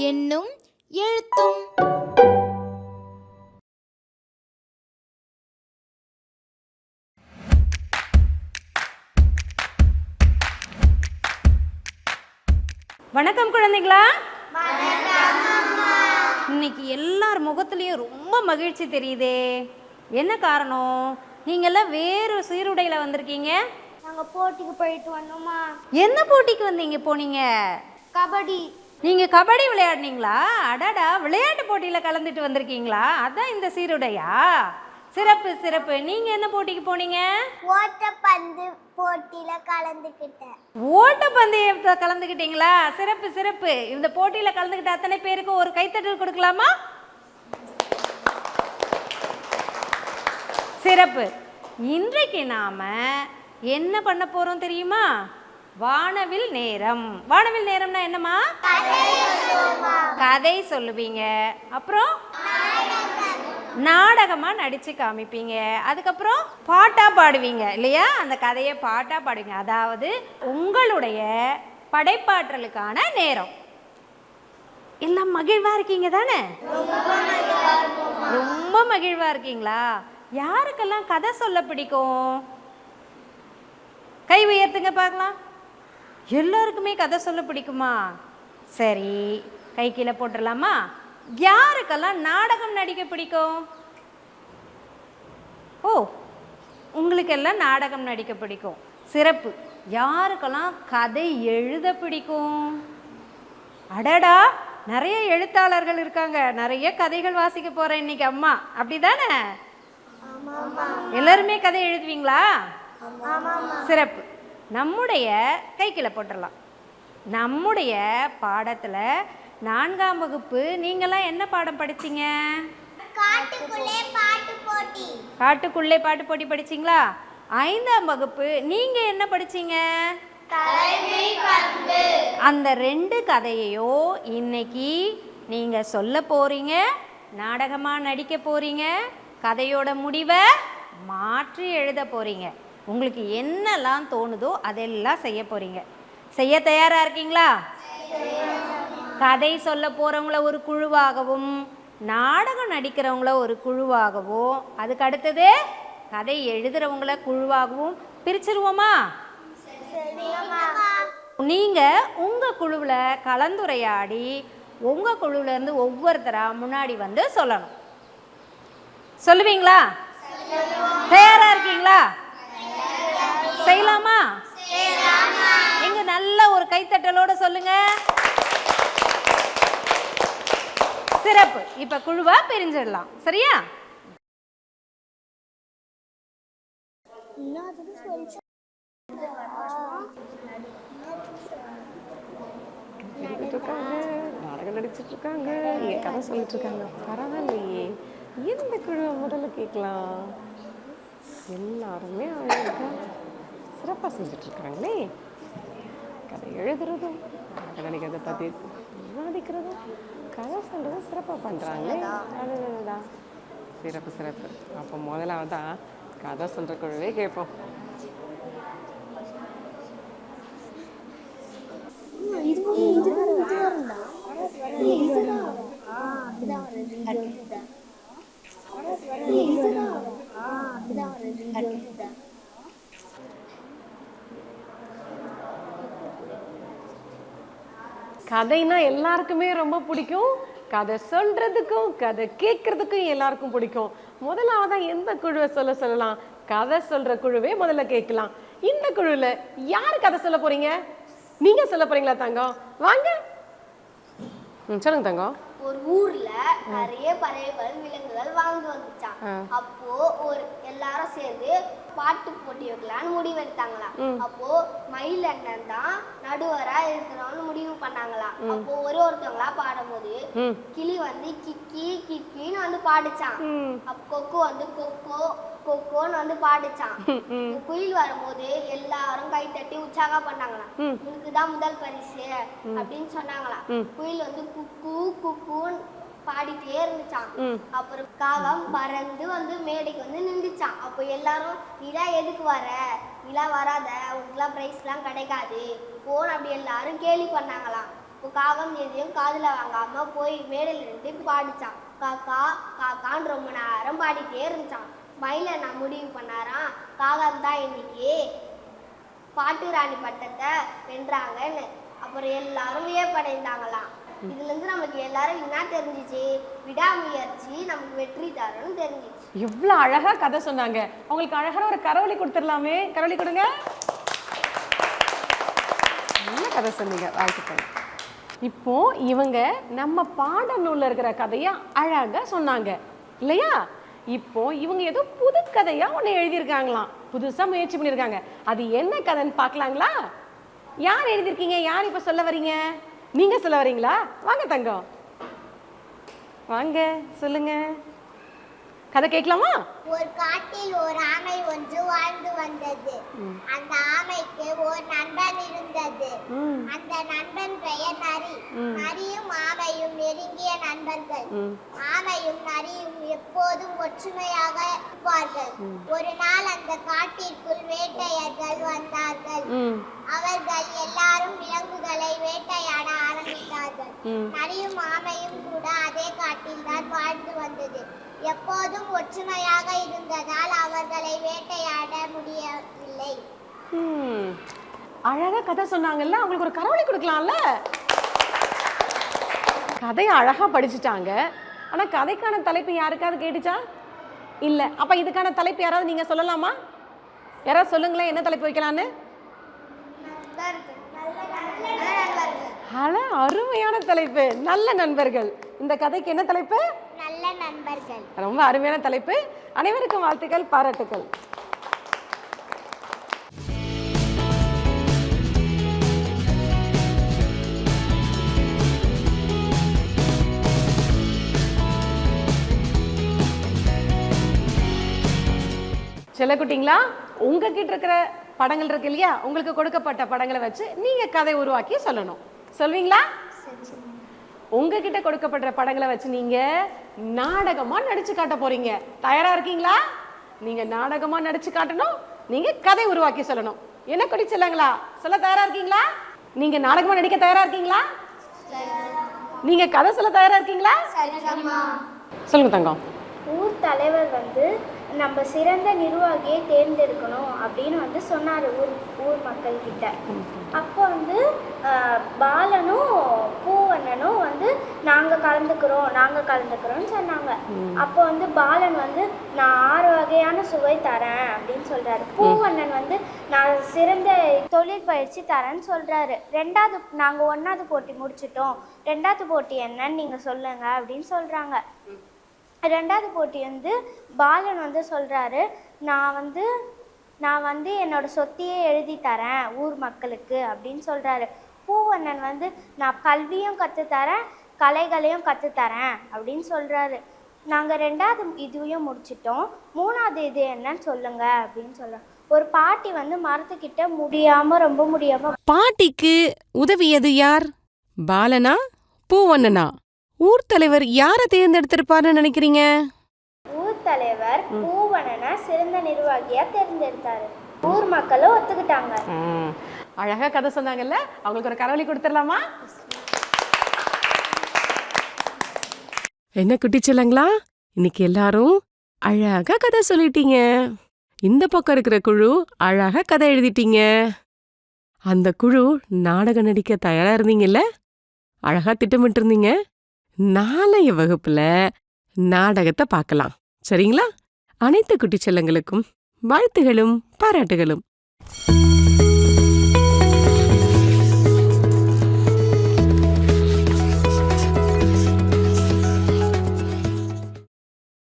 என்னும் எழுத்தும் வணக்கம் குழந்தைங்களா இன்னைக்கு எல்லார் முகத்துலயும் ரொம்ப மகிழ்ச்சி தெரியுதே. என்ன காரணம்? நீங்கெல்லாம் வேறு சீருடையில் வந்திருக்கீங்க? நாங்க போட்டிக்கு போயிட்டு வந்தோமா என்ன போட்டிக்கு வந்தீங்க போனீங்க? கபடி. நீங்க கபடி விளையாடுனீங்களா? அடடா விளையாட்டு போட்டியில கலந்துட்டு வந்திருக்கீங்களா? அதான் இந்த சீருடையா? சிறப்பு சிறப்பு. நீங்க என்ன போட்டிக்கு போனீங்க? ஓட்டப்பந்து. போட்டியில கலந்துக்கிட்டேன். ஓட்டப்பந்தயத்தை கலந்துக்கிட்டீங்களா? சிறப்பு சிறப்பு. இந்த போட்டியில கலந்துக்கிட்ட அத்தனை பேருக்கு ஒரு கைத்தட்டல் கொடுக்கலாமா? சிறப்பு. இன்றைக்கு நாம என்ன பண்ண போறோம் தெரியுமா? வானவில் நேரம். வானவில் நேரம்னா என்னம்மா? கதை சொல்லுவீங்க. அப்புறம்? நாடகமாக நடித்து காமிப்பீங்க. அதுக்கப்புறம் பாட்டாக பாடுவீங்க இல்லையா? அந்த கதையை பாட்டாக பாடுவீங்க. அதாவது உங்களுடைய படைப்பாற்றலுக்கான நேரம். எல்லாம் மகிழ்வாக இருக்கீங்க தானே? ரொம்ப மகிழ்வாக இருக்கீங்களா? யாருக்கெல்லாம் கதை சொல்ல பிடிக்கும்? கை உயர்த்துங்க பார்க்கலாம். எல்லோருக்குமே கதை சொல்ல பிடிக்குமா? சரி கை கீழே போட்டுடலாமா? யாருக்கெல்லாம் நாடகம் நடிக்க பிடிக்கும்? ஓ உங்களுக்கெல்லாம் நாடகம் நடிக்க பிடிக்கும். சிறப்பு. யாருக்கெல்லாம் கதை எழுத பிடிக்கும்? அடடா நிறைய எழுத்தாளர்கள் இருக்காங்க. நிறைய கதைகள் வாசிக்க போறேன் இன்னைக்கு அம்மா. அப்படிதானே? எல்லாருமே கதை எழுதுவீங்களா? சிறப்பு. நம்முடைய கைக்கில போட்டுடலாம். நம்முடைய பாடத்தில் நான்காம் வகுப்பு நீங்களாம் என்ன பாடம் படிச்சீங்க? காட்டுக்குள்ளே பாட்டு போட்டி. காட்டுக்குள்ளே பாட்டு போட்டி படிச்சீங்களா? ஐந்தாம் வகுப்பு நீங்க என்ன படிச்சீங்க? அந்த ரெண்டு கதையையோ இன்னைக்கு நீங்க சொல்ல போறீங்க நாடகமா நடிக்க போறீங்க கதையோட முடிவை மாற்றி எழுத போறீங்க. உங்களுக்கு என்னெல்லாம் தோணுதோ அதெல்லாம் செய்ய போறீங்க. செய்ய தயாரா இருக்கீங்களா? கதை சொல்ல போறவங்கள ஒரு குழுவாகவும் நாடகம் நடிக்கிறவங்கள ஒரு குழுவாகவும் அதுக்கு அடுத்தது கதை எழுதுறவங்கள குழுவாகவும் பிரிச்சிருவோமா? நீங்க உங்க குழுவுல கலந்துரையாடி உங்க குழுவுல இருந்து ஒவ்வொருத்தரா முன்னாடி வந்து சொல்லணும். சொல்லுவீங்களா? தயாரா இருக்கீங்களா? செய்யலாமா எங்க நல்ல ஒரு கைத்தட்டலோட சொல்லுங்க சிறப்பு இப்ப குழுவா பிரிஞ்சிடலாம். சரியா? நாடகம் நடிச்சிட்டு இருக்காங்க இங்க கதை சொல்லிட்டு இருக்காங்க பரவாயில்லையே. எந்த குழுவை முதல்ல கேட்கலாம். எல்லாருமே அழகா சிறப்பாக செஞ்சுட்டு இருக்காங்களே கதை எழுதுறதும் நாடகம் நடிக்கிறத பற்றி விவாதிக்கிறதும் கதை சொல்றதும் சிறப்பாக பண்ணுறாங்களே அடடடடா. சிறப்பு சிறப்பு. அப்போ முதலாவதா கதை சொல்கிற குழுவே கேட்போம். கதைனா எல்லாருக்குமே ரொம்ப பிடிக்கும். கதை சொல்றதுக்கும் கதை கேட்கறதுக்கும் எல்லாருக்கும் பிடிக்கும். முதலாவதா எந்த குழுவை சொல்ல சொல்லலாம்? கதை சொல்ற குழுவே முதல்ல கேட்கலாம். இந்த குழுல யார் கதை சொல்ல போறீங்க? நீங்க சொல்ல போறீங்களா தங்கம்? வாங்க. ம், சொல்லுங்க தங்கம். ஒரு ஊர்ல நிறைய பறவைகள் விலங்குகள் வாழ்ந்து வந்துச்சான். அப்போ ஒரு எல்லாரும் சேர்ந்து பாட்டு போட்டி வைக்கலாம்னு முடிவு எடுத்தாங்களாம் அப்போ மயில் அண்ணன் தான் முடிவு பண்ணாங்களாம் அப்போ ஒரு ஒருத்தவங்களா பாடும்போது கிளி வந்து கிக்கி கிக்கின்னு வந்து பாடுச்சான் அப்ப கொக்கு வந்து கொக்கோ கொக்கோன்னு வந்து பாடுச்சான் குயில் வரும்போது எல்லாரும் கை தட்டி உற்சாகம் பண்ணாங்களாம். உனக்கு தான் முதல் பரிசு அப்படின்னு சொன்னாங்களாம். குயில் வந்து குக்கு குக்குன்னு பாடிட்டே இருந்துச்சான் அப்புறம் காகம் பறந்து வந்து மேடைக்கு வந்து நின்றுச்சான் அப்போ எல்லாரும் நிலா எதுக்கு வர? நிலா வராத. உனக்குலாம் ப்ரைஸ்லாம் கிடைக்காது. போன் அப்படி எல்லாரும் கேலி பண்ணாங்களாம். இப்போ காகம் எதையும் காதுல வாங்காம போய் மேடையில் நின்று பாடிச்சான் காக்கா காக்கான்னு ரொம்ப நேரம் பாடிட்டே இருந்துச்சான் மயில நான் முடிவு பண்ணாராம். காகம் தான் இன்னைக்கு பாட்டு ராணி பட்டத்தை வென்றாங்கன்னு. அப்புறம் எல்லாரும் வியப்படைந்தாங்களாம். இதுல இருந்து நமக்கு எல்லாரும் என்ன தெரிஞ்சிச்சு? விடாமுயற்சி நமக்கு வெற்றி தரும்னு தெரிஞ்சிச்சு. எவ்வளோ அழகா கதை சொன்னாங்க. உங்களுக்கு அழகான ஒரு கரவொலி கொடுத்துடலாமே. கரவொலி கொடுங்க. நல்ல கதை சொன்னீங்க. வாழ்த்துக்கள். இப்போ இவங்க நம்ம பாடநூல்ல இருக்கிற கதையை அழகாக சொன்னாங்க. இல்லையா? இப்போ இவங்க ஏதோ புது கதையா ஒன்று எழுதியிருக்காங்களாம். புதுசா முயற்சி பண்ணியிருக்காங்க. அது என்ன கதைன்னு பார்க்கலாங்களா? யார் எழுதியிருக்கீங்க? யார் இப்போ சொல்ல வரீங்க? நீங்க சொல்ல வரீங்களா வாங்க தங்கம். வாங்க சொல்லுங்க. கதை கேட்கலாமா? ஒரு காட்டில் ஒரு ஆமை ஒன்று வாழ்ந்து வந்தது. அந்த ஆமைக்கு ஒரு நண்பன் இருந்தது. அந்த நண்பன் பெயர் நரி. நரியும் ஆமையும் நெருங்கிய நண்பர்கள். ஆமையும் நரியும் எப்போதும் ஒற்றுமையாக இருப்பார்கள். ஒரு நாள் அந்த காட்டிற்குள் வேட்டையர்கள் வந்தார்கள். அவர்கள் எல்லாரும் விலங்குகளை வேட்டையாட ஆரம்பித்தார்கள். நரியும் ஆமையும் கூட அதே காட்டில் தான் வாழ்ந்து வந்தது. எப்போதும் ஒற்றுமையாக இருந்ததால் அவர்களை வேட்டையாட முடியவில்லை. அழகா கதை சொன்னாங்கல்ல? அவங்களுக்கு ஒரு கரவொலி கொடுக்கலாம்ல? கதையை அழகா படிச்சுட்டாங்க. ஆனா கதைக்கான தலைப்பு யாருக்காவது கேட்டுச்சா? இல்ல. அப்ப இதுக்கான தலைப்பு யாராவது நீங்க சொல்லலாமா? யாராவது சொல்லுங்களேன் என்ன தலைப்பு வைக்கலான்னு அழ அருமையான தலைப்பு. நல்ல நண்பர்கள். இந்த கதைக்கு என்ன தலைப்பு? நல்ல நண்பர்கள். ரொம்ப அருமையான தலைப்பு. அனைவருக்கும் வாழ்த்துக்கள் பாராட்டுக்கள். செல்லக்குட்டிங்களா உங்ககிட்ட இருக்கிற படங்கள் இருக்கு இல்லையா? உங்களுக்கு கொடுக்கப்பட்ட படங்களை வச்சு நீங்க கதை உருவாக்கி சொல்லணும். சொல்வீங்களா? உங்ககிட்ட கொடுக்கப்பட்ட படங்களை வச்சு நீங்க நாடகமா நடிச்சு காட்ட போறீங்க. தயாரா இருக்கீங்களா? நீங்க நாடகமா நடிச்சு காட்டணும். நீங்க கதை உருவாக்கி சொல்லணும். என்ன குடி செல்லங்களா? சொல்ல தயாரா இருக்கீங்களா? நீங்க நாடகமா நடிக்க தயாரா இருக்கீங்களா? நீங்க கதை சொல்ல தயாரா இருக்கீங்களா? சொல்லுங்க தங்கம். ஊர் தலைவர் வந்து நம்ம சிறந்த நிர்வாகியை தேர்ந்தெடுக்கணும் அப்படின்னு வந்து சொன்னார் ஊர் ஊர் மக்கள்கிட்ட. அப்போ வந்து பாலனும் பூவண்ணனும் வந்து நாங்கள் கலந்துக்கிறோம் நாங்கள் கலந்துக்கிறோம்னு சொன்னாங்க. அப்போ வந்து பாலன் வந்து நான் ஆறு வகையான சுவை தரேன் அப்படின்னு சொல்கிறாரு பூவண்ணன் வந்து நான் சிறந்த தொழில் பயிற்சி தரேன்னு சொல்கிறாரு ரெண்டாவது நாங்கள் ஒன்றாவது போட்டி முடிச்சிட்டோம். ரெண்டாவது போட்டி என்னன்னு நீங்கள் சொல்லுங்க அப்படின்னு சொல்கிறாங்க ரெண்டாவது போட்டி வந்து பாலன் வந்து சொல்கிறாரு நான் வந்து நான் வந்து என்னோட சொத்தையே எழுதி தரேன் ஊர் மக்களுக்கு அப்படின்னு சொல்கிறாரு பூவண்ணன் வந்து நான் கல்வியும் கற்றுத்தரேன் கலைகளையும் கற்றுத்தரேன் அப்படின்னு சொல்கிறாரு நாங்கள் ரெண்டாவது இதுவையும் முடிச்சிட்டோம். மூணாவது இது என்னன்னு சொல்லுங்க அப்படின்னு சொல்கிறோம் ஒரு பாட்டி வந்து மரத்துக்கிட்ட முடியாமல் ரொம்ப முடியாமல் பாட்டிக்கு உதவியது யார்? பாலனா பூவண்ணனா? ஊர் தலைவர் யாரை தேர்ந்தெடுத்திருப்பாருன்னு நினைக்கிறீங்க? ஊர் தலைவர் பூவண்ணனை சிறந்த நிர்வாகியாக தேர்ந்தெடுத்தாரு. ஊர் மக்களும் ஒத்துக்கிட்டாங்க. ம். அழகா கதை சொன்னாங்கல்ல? அவங்களுக்கு ஒரு கரவொலி கொடுத்துடலாமா? என்ன குட்டிச்சலங்களா இன்னைக்கு எல்லாரும் அழகா கதை சொல்லிட்டீங்க. இந்த பக்கம் இருக்கிற குழு அழகா கதை எழுதிட்டீங்க. அந்த குழு நாடகம் நடிக்க தயாரா இருந்தீங்கல்ல? அழகா திட்டமிட்டு இருந்தீங்க நாளைய வகுப்புல நாடகத்தை பார்க்கலாம் சரிங்களா? அனைத்து குட்டிச்செல்லங்களுக்கும் வாழ்த்துகளும் பாராட்டுகளும்.